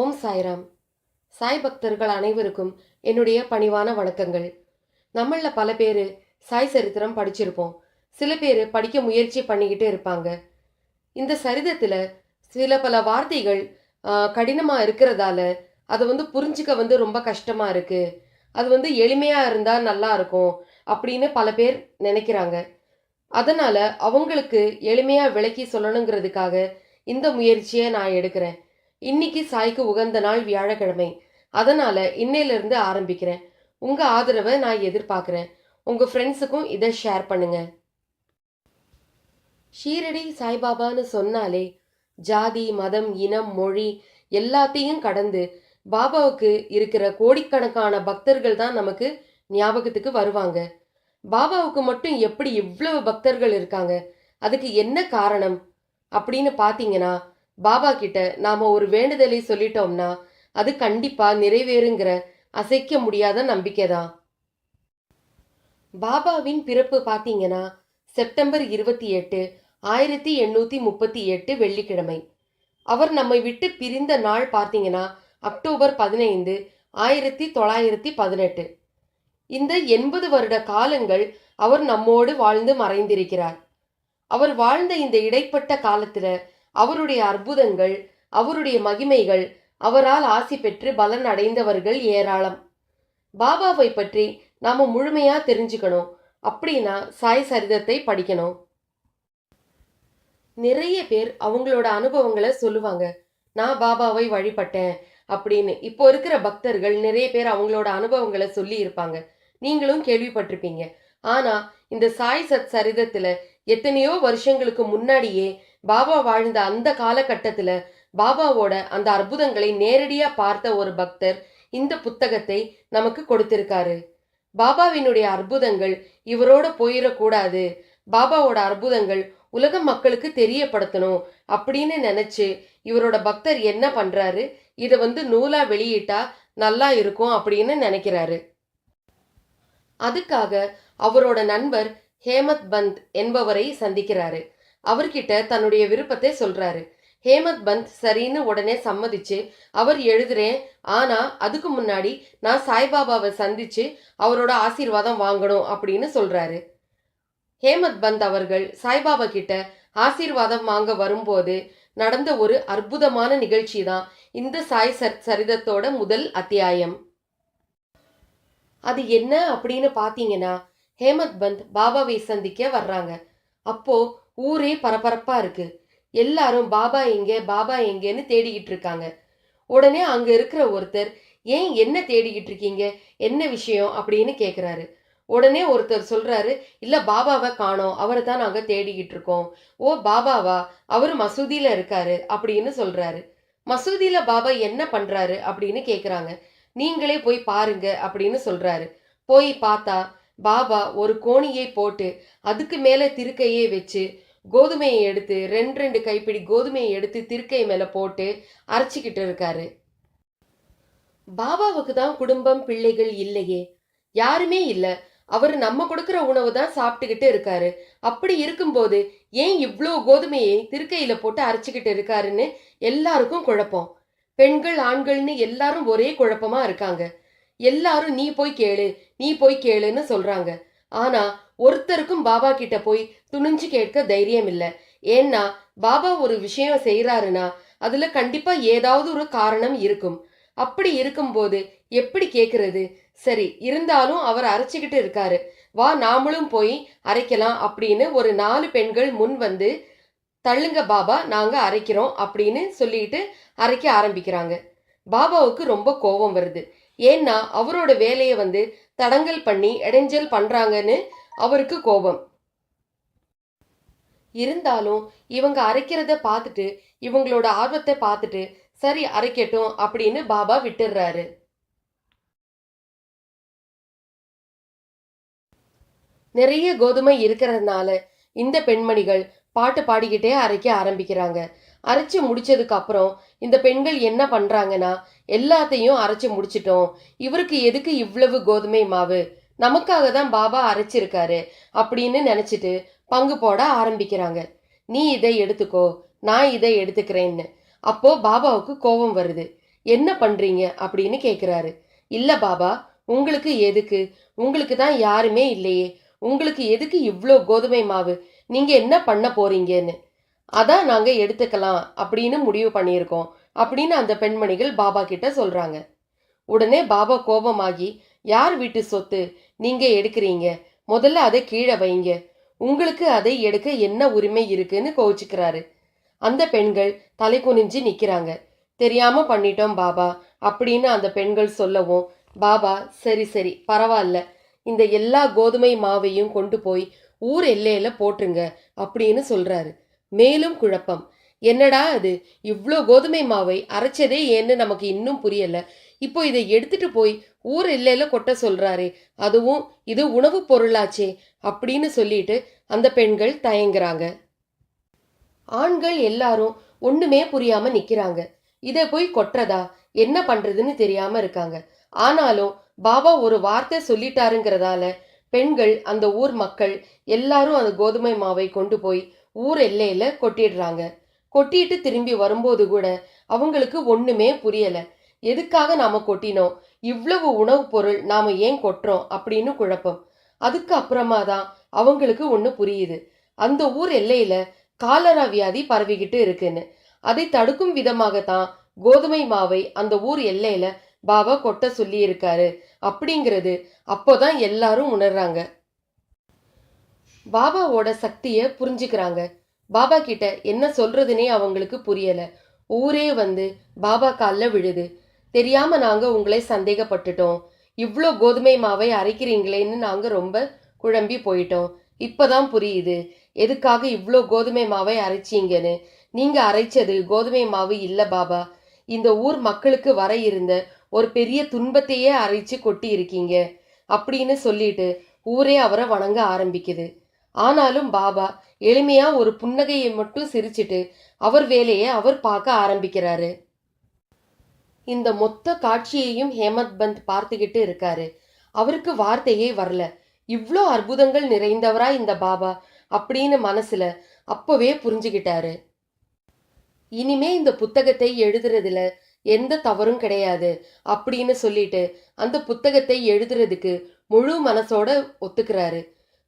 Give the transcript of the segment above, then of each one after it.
ஓம் சாய்ராம். சாய் பக்தர்கள் அனைவருக்கும் என்னுடைய பணிவான வணக்கங்கள். நம்மள பல பேர் சாய் சரித்திரம் படிச்சிருப்போம். சில பேர் படிக்க முயற்சி பண்ணிக்கிட்டே இருப்பாங்க. இந்த சரிதத்தில் சில பல வார்த்தைகள் கடினமாக இருக்கிறதால அதை வந்து புரிஞ்சிக்க வந்து ரொம்ப கஷ்டமாக இருக்குது அது வந்து எளிமையாக இருந்தால் நல்லா இருக்கும் அப்படின்னு பல பேர் நினைக்கிறாங்க. அதனால் அவங்களுக்கு எளிமையாக விளக்கி சொல்லணுங்கிறதுக்காக இந்த முயற்சியை நான் எடுக்கிறேன். இன்னைக்கு சாய்க்கு உகந்த நாள் வியாழக்கிழமை. அதனால இன்னையிலிருந்து ஆரம்பிக்கிறேன். உங்க ஆதரவை நான் எதிர்பார்க்குறேன். உங்க ஃப்ரெண்ட்ஸுக்கும் இதை ஷேர் பண்ணுங்க. ஷீரடி சாய்பாபான்னு சொன்னாலே ஜாதி மதம் இனம் மொழி எல்லாத்தையும் கடந்து பாபாவுக்கு இருக்கிற கோடிக்கணக்கான பக்தர்கள் தான் நமக்கு ஞாபகத்துக்கு வருவாங்க. பாபாவுக்கு மட்டும் எப்படி இவ்வளவு பக்தர்கள் இருக்காங்க? அதுக்கு என்ன காரணம்? அப்படின்னு பார்த்தீங்கன்னா பாபா கிட்ட நாம ஒரு வேண்டுதலை சொல்லிட்டோம்னா அது கண்டிப்பா நிறைவேறுங்கிற அசைக்க முடியாத நம்பிக்கை தான் பாபாவின் பிறப்பு பார்த்தீங்கன்னா செப்டம்பர் இருபத்தி எட்டு ஆயிரத்தி எண்ணூத்தி முப்பத்தி எட்டு வெள்ளிக்கிழமை. அவர் நம்மை விட்டு பிரிந்த நாள் பார்த்தீங்கன்னா அக்டோபர் பதினைந்து ஆயிரத்தி தொள்ளாயிரத்தி பதினெட்டு. இந்த எண்பது வருட காலங்கள் அவர் நம்மோடு வாழ்ந்து மறைந்திருக்கிறார். அவர் வாழ்ந்த இந்த இடைப்பட்ட காலத்துல அவருடைய அற்புதங்கள் அவருடைய மகிமைகள் அவரால் ஆசி பெற்று பலன் அடைந்தவர்கள் ஏராளம். பாபாவை பற்றி நாம முழுமையா தெரிஞ்சுக்கணும். அப்படின்னா சாய் சரிதத்தை படிக்கணும். நிறைய பேர் அவங்களோட அனுபவங்களை சொல்லுவாங்க. நான் பாபாவை வழிபட்டேன் அப்படின்னு. இப்போ இருக்கிற பக்தர்கள் நிறைய பேர் அவங்களோட அனுபவங்களை சொல்லி இருப்பாங்க. நீங்களும் கேள்விப்பட்டிருப்பீங்க. ஆனா இந்த சாய் சத் சரிதத்துல எத்தனையோ வருஷங்களுக்கு முன்னாடியே பாபா வாழ்ந்த அந்த காலகட்டத்தில் பாபாவோட அந்த அற்புதங்களை நேரடியா பார்த்த ஒரு பக்தர் இந்த புத்தகத்தை நமக்கு கொடுத்திருக்காரு. பாபாவினுடைய அற்புதங்கள் இவரோட போயிடக்கூடாது. பாபாவோட அற்புதங்கள் உலக மக்களுக்கு தெரியப்படுத்தணும் அப்படின்னு நினைச்சு இவரோட பக்தர் என்ன பண்றாரு? இதை வந்து நூலா வெளியிட்டா நல்லா இருக்கும் அப்படின்னு நினைக்கிறாரு. அதுக்காக அவரோட நண்பர் ஹேமத் பந்த் என்பவரை சந்திக்கிறாரு. அவர்கிட்ட தன்னுடைய விருப்பத்தை சொல்றாரு. ஹேமத் பந்த் சரின்னு உடனே சம்மதிச்சு அவர் எழுதுறேன். ஆனா அதுக்கு முன்னாடி நான் சாய்பாபாவை சந்திச்சு அவரோட ஆசீர்வாதம் வாங்கணும் அப்படின்னு சொல்றாரு. ஹேமத் பந்த் அவர்கள் சாய்பாபா கிட்ட ஆசீர்வாதம் வாங்க வரும்போது நடந்த ஒரு அற்புதமான நிகழ்ச்சி தான் இந்த சாய் சர் சரிதத்தோட முதல் அத்தியாயம். அது என்ன அப்படின்னு பார்த்தீங்கன்னா ஹேமத் பந்த் பாபாவை சந்திக்க வர்றாங்க. அப்போ ஊரே பரபரப்பா இருக்கு. எல்லாரும் பாபா எங்கே பாபா எங்கேன்னு தேடிக்கிட்டு இருக்காங்க. உடனே அங்க இருக்கிற ஒருத்தர் ஏன் என்ன தேடிக்கிட்டு இருக்கீங்க? என்ன விஷயம்? அப்படின்னு கேக்குறாரு. உடனே ஒருத்தர் சொல்றாரு இல்ல பாபாவை காணோம். அவரை தான் நாங்க தேடிக்கிட்டு இருக்கோம். ஓ பாபாவா? அவர் மசூதியில இருக்காரு. அப்படின்னு சொல்றாரு. மசூதியில பாபா என்ன பண்றாரு அப்படின்னு கேக்குறாங்க. நீங்களே போய் பாருங்க. அப்படின்னு சொல்றாரு. போய் பார்த்தா பாபா ஒரு கோணியை போட்டு அதுக்கு மேலே திருக்கையே வச்சு கோதுமையை எடுத்து ரெண்டு ரெண்டு கைப்பிடி கோதுமையை எடுத்து திருக்கை மேலே போட்டு அரைச்சிக்கிட்டு இருக்காரு. பாபாவுக்கு தான் குடும்பம் பிள்ளைகள் இல்லையே. யாருமே இல்லை. அவர் நம்ம கொடுக்குற உணவு தான் சாப்பிட்டுக்கிட்டு இருக்காரு. அப்படி இருக்கும்போது ஏன் இவ்வளோ கோதுமையை திருக்கையில போட்டு அரைச்சிக்கிட்டு இருக்காருன்னு எல்லாருக்கும் குழப்பம். பெண்கள் ஆண்கள்னு எல்லாரும் ஒரே குழப்பமா இருக்காங்க. எல்லாரும் நீ போய் கேளு நீ போய் கேளுன்னு சொல்றாங்க. ஆனா ஒருத்தருக்கும் பாபா கிட்ட போய் துணிஞ்சு கேட்க தைரியம் இல்ல. ஏன்னா பாபா ஒரு விஷயம் செய்யறாருன்னா அதுல கண்டிப்பா ஏதாவது ஒரு காரணம் இருக்கும். அப்படி இருக்கும்போது எப்படி கேக்குறது? சரி இருந்தாலும் அவர் அரைச்சிக்கிட்டு இருக்காரு. வா நாமளும் போய் அரைக்கலாம் அப்படின்னு ஒரு நாலு பெண்கள் முன் வந்து தள்ளுங்க பாபா நாங்க அரைக்கிறோம் அப்படின்னு சொல்லிட்டு அரைக்க ஆரம்பிக்கிறாங்க. பாபாவுக்கு ரொம்ப கோபம் வருது. ஏன்னா அவரோட வேலையை வந்து தடங்கல் பண்ணி இடைஞ்சல் பண்றாங்கன்னு அவருக்கு கோபம். இருந்தாலும் இவங்க அரைக்கிறத பார்த்துட்டு இவங்களோட ஆர்வத்தை பார்த்துட்டு சரி அரைக்கட்டும் அப்படின்னு பாபா விட்டுடுறாரு நிறைய கோதுமை இருக்கிறதுனால இந்த பெண்மணிகள் பாட்டு பாடிக்கிட்டே அரைக்க ஆரம்பிக்கிறாங்க. அரைச்சு முடிச்சதுக்கு அப்புறம் இந்த பெண்கள் என்ன பண்றாங்கன்னா எல்லாத்தையும் அரைச்சு முடிச்சிட்டோம். இவருக்கு எதுக்கு இவ்வளவு கோதுமை மாவு? நமக்காக தான் பாபா அரைச்சிருக்காரு அப்படின்னு நினைச்சிட்டு பங்கு போட ஆரம்பிக்கிறாங்க. நீ இதை எடுத்துக்கோ நான் இதை எடுத்துக்கிறேன்னு. அப்போ பாபாவுக்கு கோபம் வருது. என்ன பண்றீங்க? அப்படின்னு கேக்குறாரு. இல்ல பாபா உங்களுக்கு எதுக்கு? உங்களுக்கு தான் யாருமே இல்லையே. உங்களுக்கு எதுக்கு இவ்வளோ கோதுமை மாவு? நீங்க என்ன பண்ண போறீங்கன்னு. அதான் நாங்கள் எடுத்துக்கலாம் அப்படின்னு முடிவு பண்ணியிருக்கோம் அப்படின்னு அந்த பெண்மணிகள் பாபா கிட்ட சொல்கிறாங்க உடனே பாபா கோபமாகி யார் வீட்டு சொத்து? நீங்கள் எடுக்கிறீங்க. முதல்ல அதை கீழே வைங்க. உங்களுக்கு அதை எடுக்க என்ன உரிமை இருக்குன்னு கோவிச்சுக்கிறாரு. அந்த பெண்கள் தலை குனிஞ்சு நிற்கிறாங்க தெரியாம பண்ணிட்டோம் பாபா அப்படின்னு அந்த பெண்கள் சொல்லவும் பாபா சரி சரி பரவாயில்ல. இந்த எல்லா கோதுமை மாவையும் கொண்டு போய் ஊர் எல்லையில போட்டுருங்க அப்படின்னு சொல்றாரு. மேலும் குழப்பம். என்னடா அது? இவ்வளோ கோதுமை மாவை அரைச்சதே ஏன்னு நமக்கு இன்னும் புரியல. இப்போ இதை எடுத்துட்டு போய் ஊர் இல்லையில கொட்ட சொல்றாரே. அதுவும் இது உணவுப் பொருளாச்சே அப்படின்னு சொல்லிட்டு அந்த பெண்கள் தயங்குறாங்க. ஆண்கள் எல்லாரும் ஒண்ணுமே புரியாம நிக்கிறாங்க. இதை போய் கொட்டுறதா? என்ன பண்றதுன்னு தெரியாம இருக்காங்க. ஆனாலும் பாபா ஒரு வார்த்தை சொல்லிட்டாருங்கிறதால பெண்கள் அந்த ஊர் மக்கள் எல்லாரும் அந்த கோதுமை மாவை கொண்டு போய் ஊர் எல்லையில கொட்டிடுறாங்க. கொட்டிட்டு திரும்பி வரும்போது கூட அவங்களுக்கு ஒண்ணுமே புரியல. எதுக்காக நாம கொட்டினோம்? இவ்வளவு உணவுப் பொருள் நாம ஏன் கொட்டுறோம்? அப்படின்னு குழப்பம். அதுக்கு அப்புறமா தான் அவங்களுக்கு ஒன்று புரியுது. அந்த ஊர் எல்லையில காலரா வியாதி பரவிக்கிட்டு இருக்குன்னு. அதை தடுக்கும் விதமாகத்தான் கோதுமை மாவை அந்த ஊர் எல்லையில பாபா கொட்ட சொல்லி இருக்காரு அப்படிங்கிறது அப்போதான் எல்லாரும் உணர்றாங்க. பாபாவோட சக்தியை புரிஞ்சுக்கிறாங்க. பாபா கிட்ட என்ன சொல்றதுனே அவங்களுக்கு புரியல. ஊரே வந்து பாபா காலில் விழுது. தெரியாம நாங்க உங்களை சந்தேகப்பட்டுட்டோம். இவ்வளோ கோதுமை மாவை அரைக்கிறீங்களேன்னு நாங்க ரொம்ப குழம்பி போயிட்டோம். இப்பதான் புரியுது. எதுக்காக இவ்வளோ கோதுமை மாவை அரைச்சீங்கன்னு. நீங்க அரைச்சது கோதுமை மாவு இல்ல பாபா. இந்த ஊர் மக்களுக்கு வர இருந்த ஒரு பெரிய துன்பத்தையே அரைச்சு கொட்டி இருக்கீங்க அப்படின்னு சொல்லிட்டு ஊரே அவரை வணங்க ஆரம்பிக்குது. ஆனாலும் பாபா எளிமையா ஒரு புன்னகையை மட்டும் சிரிச்சிட்டு அவர் வேலையை அவர் பார்க்க ஆரம்பிக்கிறாரு. இந்த மொத்த காட்சியையும் ஹேமந்த் பந்த் பார்த்துக்கிட்டு இருக்காரு. அவருக்கு வார்த்தையே வரல. இவ்வளோ அற்புதங்கள் நிறைந்தவரா இந்த பாபா அப்படின்னு மனசுல அப்பவே புரிஞ்சுக்கிட்டாரு. இனிமே இந்த புத்தகத்தை எழுதுறதுல எந்த தவறும் கிடையாது அப்படின்னு சொல்லிட்டு அந்த புத்தகத்தை எழுதுறதுக்கு முழு மனசோட ஒத்துக்கிறாரு.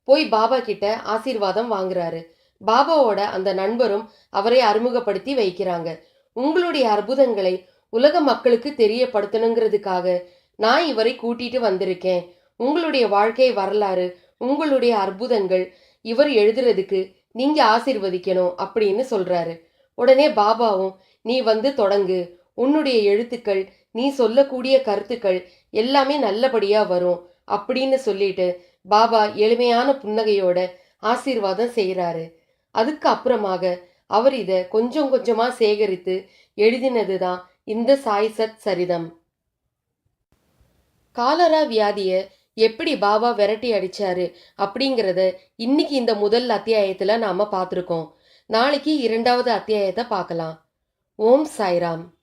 போய் பாபா கிட்ட ஆசீர்வாதம் வாங்குறாரு. பாபாவோட அந்த நண்பரும் அவரை அறிமுகப்படுத்தி வைக்கிறாங்க. உங்களுடைய அற்புதங்களை உலக மக்களுக்கு தெரியப்படுத்தணுங்கிறதுக்காக நான் இவரை கூட்டிட்டு வந்திருக்கேன். உங்களுடைய வாழ்க்கை வரலாறு உங்களுடைய அற்புதங்கள் இவர் எழுதுறதுக்கு நீங்க ஆசீர்வதிக்கணும் அப்படின்னு சொல்றாரு. உடனே பாபாவும் நீ வந்து தொடங்கு. உன்னுடைய எழுத்துக்கள் நீ சொல்லக்கூடிய கருத்துக்கள் எல்லாமே நல்லபடியா வரும் அப்படின்னு சொல்லிட்டு பாபா எளிமையான புன்னகையோட ஆசீர்வாதம் செய்கிறாரு அதுக்கு அப்புறமாக அவர் இதை கொஞ்சம் கொஞ்சமாக சேகரித்து எழுதினது தான் இந்த சாய்சத் சரிதம். காலரா வியாதியை எப்படி பாபா விரட்டி அடிச்சாரு அப்படிங்கிறத இன்னைக்கு இந்த முதல் அத்தியாயத்தில் நாம் பார்த்துருக்கோம். நாளைக்கு இரண்டாவது அத்தியாயத்தை பார்க்கலாம். ஓம் சாய்ராம்.